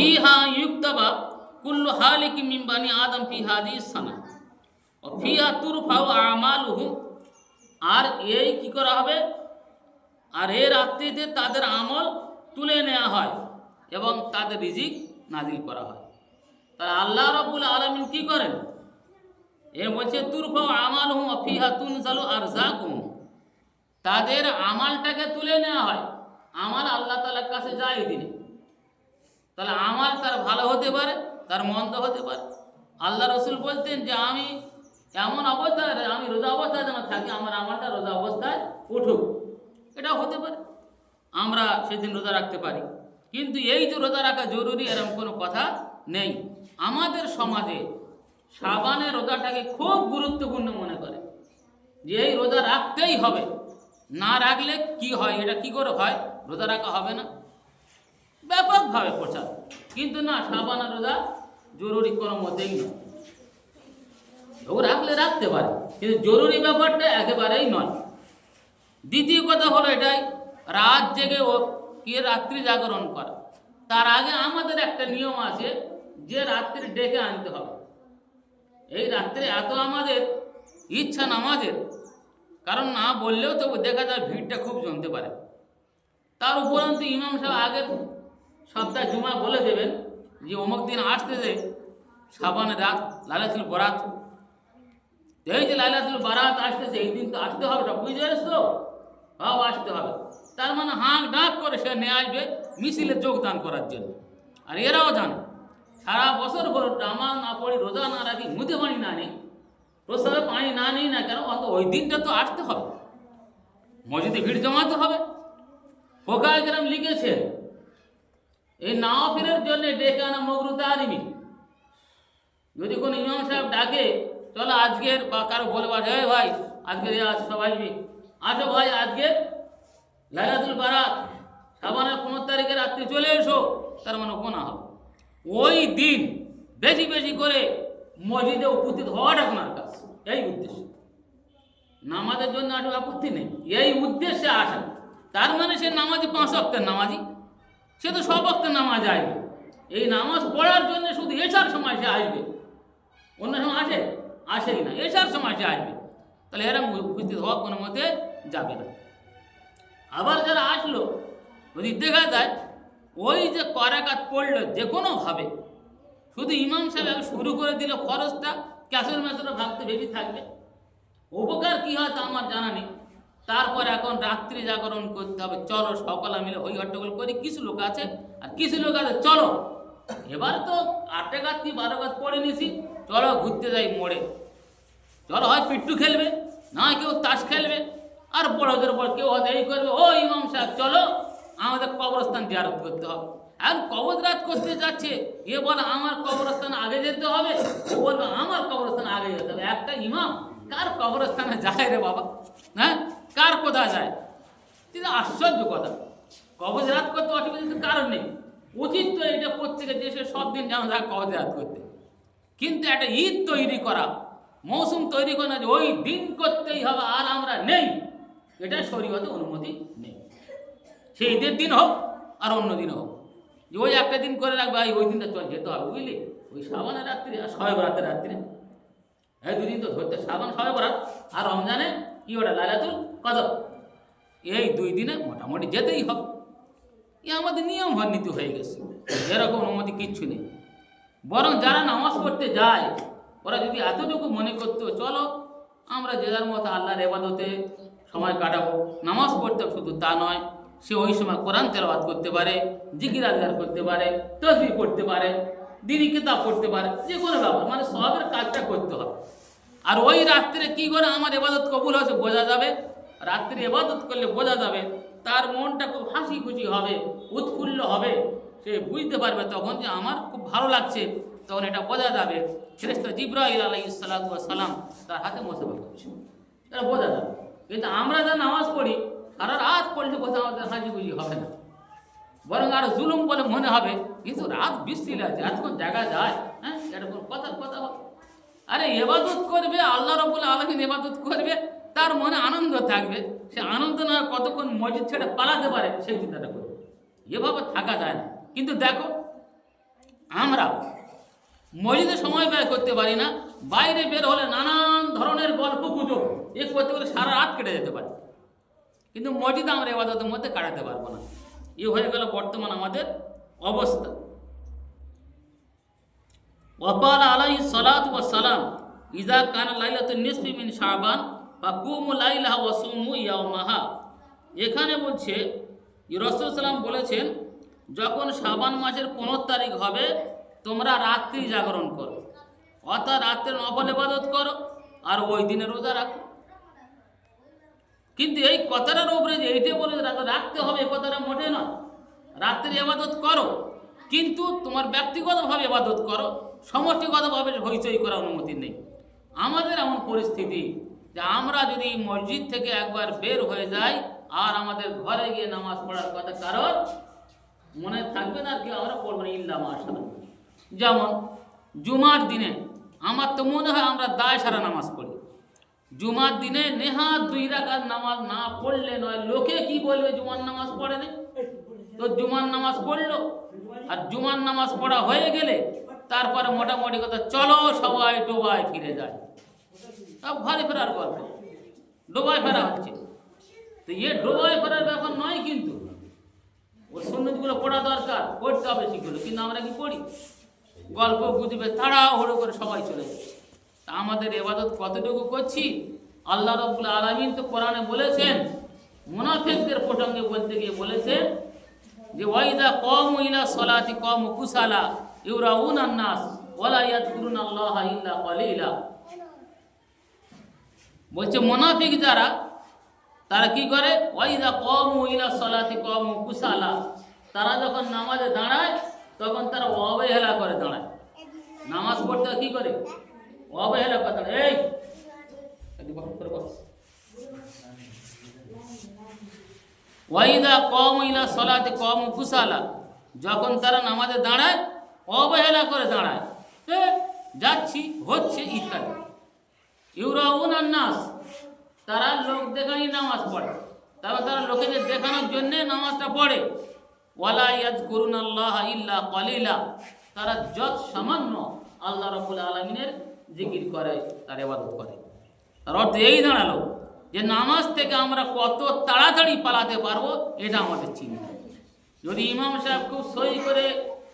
ফিহা ইউক্তাবা কুল্লু হালিকি মিম্বানি আদম ফি হাদি সানা। ও ফিহা তুরফাউ আমালুহুম আর এই কি করা হবে? আর এই রাত্রিতে তাদের আমল তুলে নেওয়া হয় এবং তাদের রিজিক নাজিল করা হয়। তাহলে আল্লাহ রব্বুল আলমিন কি করেন? এ বলছে, তুরফাউ আমালুহুম ও ফিহা তুনজালু আর জাকুম তাদের আমালটাকে তুলে নেওয়া হয়। আমাল আল্লাহ তালার কাছে যায় দিনে। তাহলে আমার তার ভালো হতে পারে, তার মন্দ হতে পারে। আল্লাহ রসুল বলতেন যে, আমি এমন অবস্থায়, আমি রোজা অবস্থায় যেন থাকি, আমার আমারটা রোজা অবস্থায় উঠুক। এটা হতে পারে। আমরা সেদিন রোজা রাখতে পারি। কিন্তু এই যে রোজা রাখা জরুরি এরকম কোনো কথা নেই। আমাদের সমাজে সাবানে রোজাটাকে খুব গুরুত্বপূর্ণ মনে করে। যে এই রোজা রাখতেই হবে। না রাখলে কি হয়? এটা কি করে হয়? রোজা রাখা হবে না। ব্যাপকভাবে প্রচার। কিন্তু না, সাবানা রোজা জরুরি কোনো মতেই নয়। ও রাখলে রাখতে পারে, কিন্তু জরুরি ব্যাপারটা একেবারেই নয়। দ্বিতীয় কথা হলো এটাই, রাত জেগে ও কে রাত্রি জাগরণ করা। তার আগে আমাদের একটা নিয়ম আছে, যে রাত্রি ডেকে আনতে হবে। এই রাত্রে এত আমাদের ইচ্ছা নামাজের, কারণ না বললেও তো দেখা যায় ভিড়টা খুব জমতে পারে। তার উপরন্তু ইমাম সাহেব আগের সপ্তাহে জুমা বলে দেবেন যে অমুক দিন আসতে আসতেছে সাবানের রাত লালাতুল বরাত। এই যে লাইলাতুল বারাত আসতেছে, এই দিন তো আসতে হবে সব বুঝতে পারিস তো? সব আসতে হবে। তার মানে হাঁক ডাক করে সে নিয়ে আসবে মিছিলে যোগদান করার জন্য। আর এরাও জানে, সারা বছর ভর নামাজ না পড়ি, রোজা না রাখি, মুদে পানি না নেই। প্রস্তাবে পানি না নিই না কেন? অত ওই দিনটা তো আসতে হবে। মসজিদে ভিড় জমাতে হবে। ফোকা গ্রাম লিখেছে এই নাওয়াফিরের জন্য ডেকে আনা মগরু তারিমি যদি কোনো ইমাম সাহেব ডাকে, চলো আজকের বা কারও বলে হে ভাই আজকের এ সবাই আসো ভাই, আজকে লাইলাতুল বারাত সাবানের পনেরো তারিখে রাত্রি চলে এসো, তার মানে গোনা হবে। ওই দিন বেশি বেশি করে মসজিদে উপস্থিত হওয়াটা আপনার কাজ, এই উদ্দেশ্য। নামাজের জন্য আসলে আপত্তি নেই, এই উদ্দেশ্যে আসা। তার মানে সে নামাজি পাঁচ অক্টের নামাজি। সে তো সব অক্টের নামাজ আসবে এই নামাজ পড়ার জন্য শুধু এসার সময় সে আসবে। অন্য সময় আসে? আসেই না এসার সময় সে আসবে। তাহলে এরম উপস্থিত হওয়া কোনো মতে যাবে না। আবার যারা আসলো, যদি দেখা যায়, ওই যে করাকাত পড়ল যে কোনোভাবে শুধু ইমাম সাহেব শুরু করে দিলে খরচটা ক্যাশের ম্যাচেরও ভাবতে বেশি থাকবে। উপকার কি হয় তা আমার জানা নেই। তারপর এখন রাত্রি জাগরণ করতে হবে। চলো সকালে মিলে ওই হট্টগোল করি। কিছু লোক আছে আর কিছু লোক আছে। চলো। এবার তো আটটা গাছ কি বারো গাছ পড়ে নিছি চলো ঘুরতে যাই মোড়ে। চলো হয় পিট্টু খেলবে, না কেউ তাস খেলবে। আর বড়দের পর কেউ হয়তো এই করবে। ও ইমাম সাহেব, চলো। আমাদের কবরস্থান জিয়ারত করতে হবে। আর কবররাত করতে যাচ্ছে। এ বলে আমার কবরস্থান আগে যেতে হবে? ও বলবে, আমার কবরস্থান আগে যেতে হবে। একটা ইমাম? কার কবরস্থানে যায় রে বাবা? হ্যাঁ? কার কোথায় যায়? কিন্তু আশ্চর্য কথা। কবজ রাত করতে অসুবিধা কারণ নেই। উচিত তো এটা প্রত্যেকের দেশে সব দিন যেন থাকে কবজ রাত করতে। কিন্তু একটা ঈদ তৈরি করা, মৌসুম তৈরি করা যে ওই দিন করতেই হবে, আর আমরা নেই, এটা শরীয়তে অনুমতি নেই। সেই ঈদের দিন হোক, আর অন্য দিন হোক। যে ওই একটা দিন করে রাখবে ওই দিনটা চল, যেতে হবে, বুঝলি? ওই সাবানের রাত্রি, আর শবে বরাতের রাত্রি। হ্যাঁ দুদিন তো ধরতে সাবান শবে বরাত। আর রমজানে কি ওটা, লাইলাতুল কদর এই দুই দিনে মোটামুটি যেতেই হবে। এ আমাদের নিয়ম নীতি হয়ে গেছে। এরকম অনুমতি কিচ্ছু নেই। বরং যারা নামাজ পড়তে যায়, ওরা যদি এতটুকু মনে করতো, চলো আমরা যে যার মতো আল্লাহর এবাদতে সময় কাটাবো। নামাজ পড়তে শুধু তা নয়, সে ওই সময় কোরআন তেলাওয়াত করতে পারে, জিকির আজগার করতে পারে তসবি পড়তে পারে দিনী কিতাব পড়তে পারে, যে কোনো ব্যাপার। মানে সবের কাজটা করতে হবে। আর ওই রাত্রে কি করে আমার এবাদত কবুল হয়েছে, বোঝা যাবে? রাত্রে এবাদত করলে বোঝা যাবে, তার মনটা খুব হাসি খুশি হবে, উৎফুল্ল হবে। সে বুঝতে পারবে তখন যে আমার খুব ভালো লাগছে, তখন এটা বোঝা যাবে। ফেরেস্তা জিব্রাহিল আলাই সালাম তার হাতে মোসাফা করছে এটা বোঝা যাবে। কিন্তু আমরা যা নামাজ পড়ি, সারা রাত পড়লে কোথাও আমাদের হাসি খুশি হবে না। বরং আর জুলুম বলে মনে হবে, কিন্তু রাত বৃষ্টি লাগছে, এতক্ষণ জায়গা যায় হ্যাঁ এরকম কথা কথা আরে এবাদত করবে, আল্লাহ রবুল আলমিন এবাদত করবে তার মনে আনন্দ থাকবে, সে আনন্দ না কতক্ষণ মসজিদ ছেড়ে পালাতে পারে, সেই চিন্তাটা করবে। এভাবে থাকা যায় না। কিন্তু দেখো, আমরা মসজিদে সময় ব্যয় করতে পারি না, বাইরে বের হলে নানান ধরনের গল্প গুজব, এ করতে করতে সারা রাত কেটে যেতে পারে। কিন্তু মসজিদে আমরা এবাদতের মধ্যে কাটাতে পারব না। এ হয়ে গেল বর্তমান আমাদের অবস্থা। ওয়াকাল আলাই সালাত ওয়া সালাম ইজা কান লাইলাতুন নিসফি মিন শাবান বা কুমু লাইলাহা ওয়া সুমু ইয়াওমাহা। এখানে বলছে রসুল সাল্লাম বলেছেন, যখন সাবান মাসের পনেরো তারিখ হবে, তোমরা রাত্রি জাগরণ করো। অর্থাৎ রাত্রে নফল ইবাদত করো, আর ওই দিনে রোজা রাখো। কিন্তু এই কথাটার উপরে যে এইটা বলে রাখতে হবে এই কথাটা মোটে নয়। রাত্রে এবাদত করো, কিন্তু তোমার ব্যক্তিগতভাবে এবাদত করো, সমষ্টিগতভাবে হইচই করার অনুমতি নেই। আমাদের এমন পরিস্থিতি যে আমরা যদি মসজিদ থেকে একবার বের হয়ে যাই আর আমাদের ঘরে গিয়ে নামাজ পড়ার কথা, কারণ মনে থাকবে না কি আমরা পড়ব না, ইল্লা মাশাআল্লাহ। যেমন জুমার দিনে আমার তো মনে হয় আমরা দায় সারা নামাজ পড়ি। জুমার দিনে নেহাত দুই রাকাত নামাজ না পড়লে নয়, লোকে কি বলবে জুমার নামাজ পড়ে না? তো জুমার নামাজ পড়ল, আর জুমার নামাজ পড়া হয়ে গেলে তারপরে মোটামুটি কথা, চলো সবাই ডোবায় ফিরে যায় সব ঘরে ফেরার গল্প। ডোবায় ফেরা হচ্ছে। তো ইয়ে ডোবায় ফেরার ব্যাপার নয় কিন্তু। ওই সন্ন্যতগুলো পড়া দরকার, পড়তে হবে সেগুলো কিন্তু আমরা কি পড়ি? গল্প, গুজবে তাড়াহুড়ো করে সবাই চলে যায়। তা আমাদের এবাদত কতটুকু করছি? আল্লাহ রব্বুল আলমিন তো কোরআনে বলেছেন, মুনাফিকদের প্রসঙ্গে বলতে গিয়ে বলেছেন যে, ওয়াইদা কম ইলা সলাতি কম কুসালা ইউরাউন আন্নাস ওয়ালা ইয়াদকুরুন আল্লাহ ইল্লা কলিলা। বলছে, মুনাফিক যারা, তারা কি করে? ওয়াইদা কম ইলা সলাতি কম কুসালা। তারা যখন নামাজে দাঁড়ায়, তখন তারা অবহেলা করে দাঁড়ায়। নামাজ পড়তে কি করে? অবহেলা করে দাঁড়ায়। এই কম ইলা সলাতে কম কুসালা। যখন তারা নামাজে দাঁড়ায়, অবহেলা করে দাঁড়ায়। যাচ্ছি, হচ্ছে ইত্যাদি। ইউরাউন আন্নাস, তারা লোক দেখানি নামাজ পড়ে। তারপর তারা লোকেদের দেখানোর জন্যে নামাজটা পড়ে। ওয়ালা ইয়াদ করুন আল্লাহ ইল্লা কলিলা তারা যত সামান্য আল্লাহ রবুল আলমিনের জিকির করে, তার ইবাদত করে। তার অর্থ এই দাঁড়াল যে নামাজ থেকে আমরা কত তাড়াতাড়ি পালাতে পারব, এটা আমাদের চিন্তা। যদি ইমাম সাহেব খুব সই করে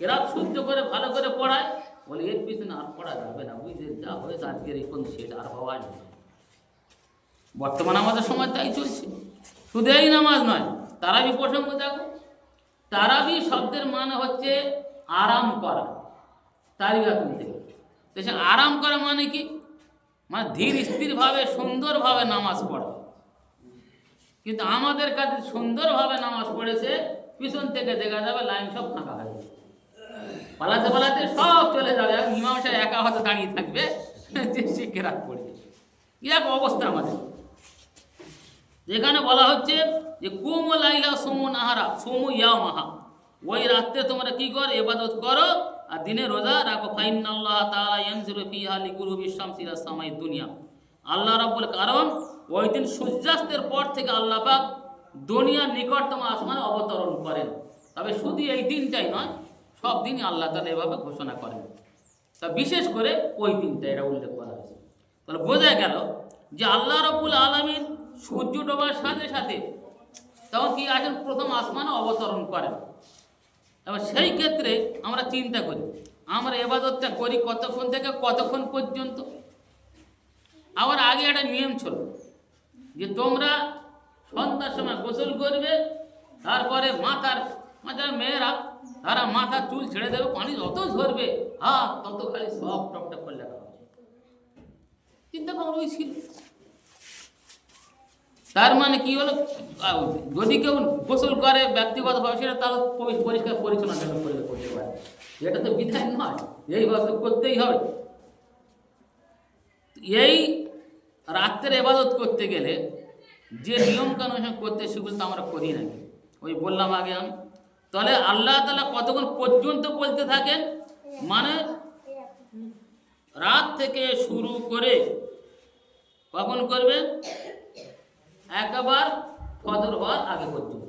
এরা শুদ্ধ করে, ভালো করে পড়ায় বলে, এর পিছনে আর পড়া যাবে না বুঝলে যা হয়েছে আজকের এই কোন সেটা আর হওয়া যাবে না। বর্তমান আমাদের সময় তাই চলছে। শুধু এই নামাজ নয় তারাবি প্রসঙ্গ দেখো তারাবি শব্দের মানে হচ্ছে আরাম করা তারিগাতুল থেকে সে আরাম করা মানে কি? মানে ধীর স্থিরভাবে, সুন্দরভাবে নামাজ পড়া। কিন্তু আমাদের কাছে সুন্দরভাবে নামাজ পড়েছে, পিছন থেকে দেখা যাবে লাইন সব ফাঁকা হয়ে যাবে পালাতে পালাতে সব চলে যাবে ইমাম সাহেব একা হয়তো দাঁড়িয়ে থাকবে। যে সে কেরাত পড়বে। এক অবস্থা আমাদের। যেখানে বলা হচ্ছে যে, কুম লাইলা সোমু নাহারা, সোমু ইয়াও মাহা ওই রাত্রে তোমরা কি কর, এবাদত করো, আর দিনে রোজা রাখো। ফাইন আল্লাহ তাআলা ইয়ানজিরু ফিহা লিগুরুবি শামসি ইলা সামাই দুনিয়া। আল্লাহ রাব্বুল কারণ, ওই দিন সূর্যাস্তের পর থেকে আল্লাহ পাক দুনিয়ার নিকটতম আসমানে অবতরণ করেন। তবে শুধু এই দিনটাই নয় সব দিনই আল্লাহ তাআলা এভাবে ঘোষণা করেন। তা বিশেষ করে ওই দিনটা এটা উল্লেখ করা হয়েছে। তাহলে বোঝা গেল যে আল্লাহ রবুল আলমিন সূর্য ডোবার সাথে সাথে তখন কি আছেন প্রথম আসমানে অবতরণ করেন। এবার সেই ক্ষেত্রে আমরা চিন্তা করি, আমরা এবাদতটা করি কতক্ষণ থেকে কতক্ষণ পর্যন্ত? আবার আগে একটা নিয়ম ছিল যে তোমরা সন্ধ্যার সময় গোসল করবে, তারপরে মাথার মাথার মেয়েরা তারা মাথার চুল ছেড়ে দেবে, পানি যত ঝরবে, হা, তত খালি সব টকটক করে লেখা চিন্তা করো ওই ছিল তার মানে কি হলো? যদি কেউ গোসল করে ব্যক্তিগতভাবে সেটা পরি- পরিষ্কার পরিচ্ছন্ন করে করতে পারে। এটা তো বিধান নয় এইভাবে করতেই হবে। এই রাত্রের এবাদত করতে গেলে যে নিয়ম কানুন করতে সেগুলো তো আমরা করি নাকি ওই বললাম আগে আমি। তাহলে আল্লাহ তালা কতক্ষণ পর্যন্ত বলতে থাকেন? মানে রাত থেকে শুরু করে কখন করবে? একবার ফজর হওয়ার আগে পর্যন্ত।